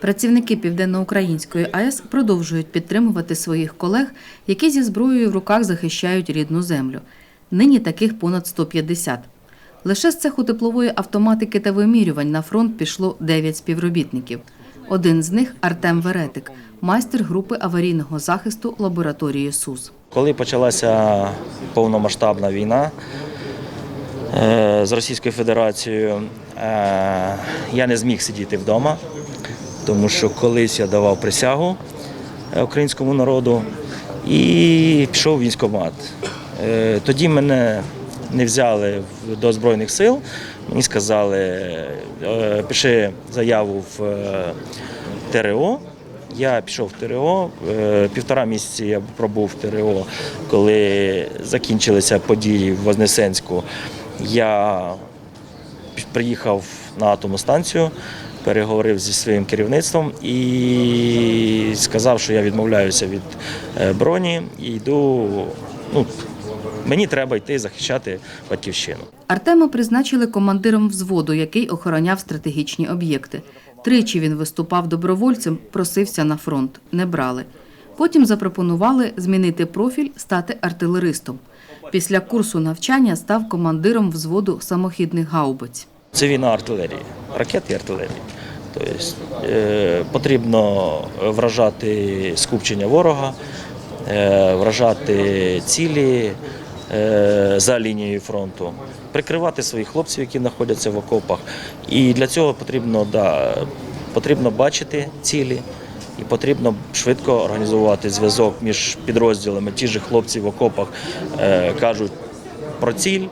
Працівники Південноукраїнської АЕС продовжують підтримувати своїх колег, які зі зброєю в руках захищають рідну землю. Нині таких понад 150. Лише з цеху теплової автоматики та вимірювань на фронт пішло 9 співробітників. Один з них Артем Веретик, майстер групи аварійного захисту лабораторії СУС. Коли почалася повномасштабна війна е, з Російською Федерацією, е, я не зміг сидіти вдома, тому що колись я давав присягу е, українському народу і пішов в військкомат. Е, Тоді мене не взяли до Збройних сил. Мені сказали, е, пиши заяву в ТРО. Я пішов в ТРО. Півтора місяці я пробув в ТРО, коли закінчилися події в Вознесенську. Я приїхав на атомну станцію, переговорив зі своїм керівництвом і сказав, що я відмовляюся від е, броні і йду. Ну, мені треба йти захищати батьківщину. Артема призначили командиром взводу, який охороняв стратегічні об'єкти. Тричі він виступав добровольцем, просився на фронт. Не брали. Потім запропонували змінити профіль, стати артилеристом. Після курсу навчання став командиром взводу самохідних гаубиць. Це війна артилерії, ракет і артилерії. Тобто потрібно вражати скупчення ворога, е, вражати цілі е, за лінією фронту, прикривати своїх хлопців, які знаходяться в окопах. І для цього потрібно, да, потрібно бачити цілі. І потрібно швидко організувати зв'язок між підрозділами. Ті ж хлопці в окопах кажуть про ціль.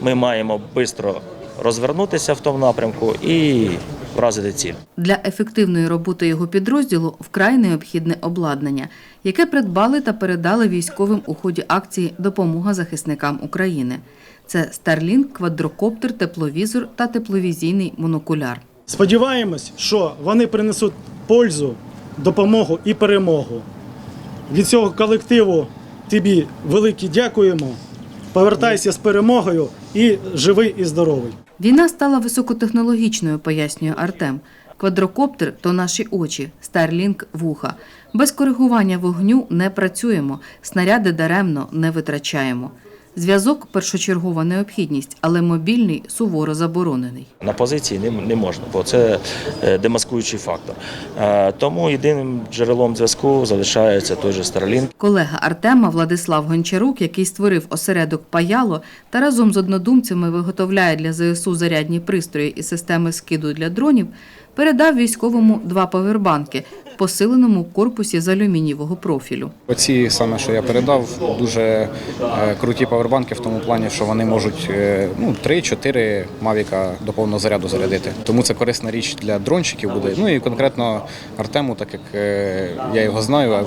Ми маємо швидко розвернутися в тому напрямку і вразити ціль. Для ефективної роботи його підрозділу вкрай необхідне обладнання, яке придбали та передали військовим у ході акції Допомога захисникам України. Це Starlink, квадрокоптер, тепловізор та тепловізійний монокуляр. Сподіваємось, що вони принесуть пользу, допомогу і перемогу. Від цього колективу тобі велике дякуємо. Повертайся з перемогою і живий і здоровий. Війна стала високотехнологічною, пояснює Артем. Квадрокоптер то наші очі, старлінг – вуха. Без коригування вогню не працюємо, снаряди даремно не витрачаємо. Зв'язок першочергова необхідність, але мобільний суворо заборонений. На позиції не, не можна, бо це е, демаскуючий фактор. Е, Тому єдиним джерелом зв'язку залишається той же Starlink. Колега Артема Владислав Гончарук, який створив осередок Паяло та разом з однодумцями виготовляє для ЗСУ зарядні пристрої і системи скиду для дронів, передав військовому два павербанки в посиленому корпусі з алюмінієвого профілю. Оці саме, що я передав, дуже е, круті павербанки в тому плані, що вони можуть е, ну, 3-4 мавіка до повного заряду зарядити. Тому це корисна річ для дрончиків буде. Ну і конкретно Артему, так як е, я його знаю,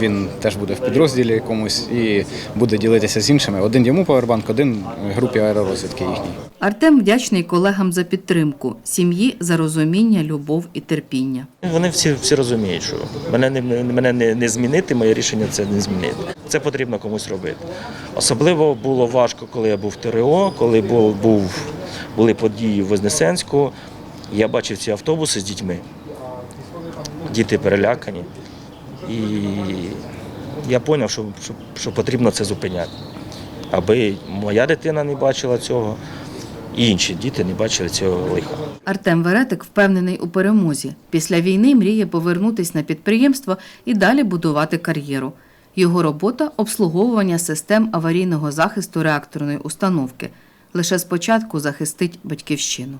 він теж буде в підрозділі якомусь і буде ділитися з іншими. Один йому павербанк, один групі аеророзвідки їхній. Артем вдячний колегам за підтримку, сім'ї за розуміння, любов і терпіння. Вони всі, всі розуміють, що мене не, мене не, не змінити, моє рішення це не змінити. Це потрібно комусь робити. Особливо було важко, коли я був в ТРО, коли був, був, були події в Вознесенську. Я бачив ці автобуси з дітьми. Діти перелякані. І я зрозумів, що, що, що потрібно це зупиняти. Аби моя дитина не бачила цього, і інші діти не бачили цього лиха. Артем Веретик впевнений у перемозі. Після війни мріє повернутись на підприємство і далі будувати кар'єру. Його робота обслуговування систем аварійного захисту реакторної установки. Лише спочатку захистить батьківщину.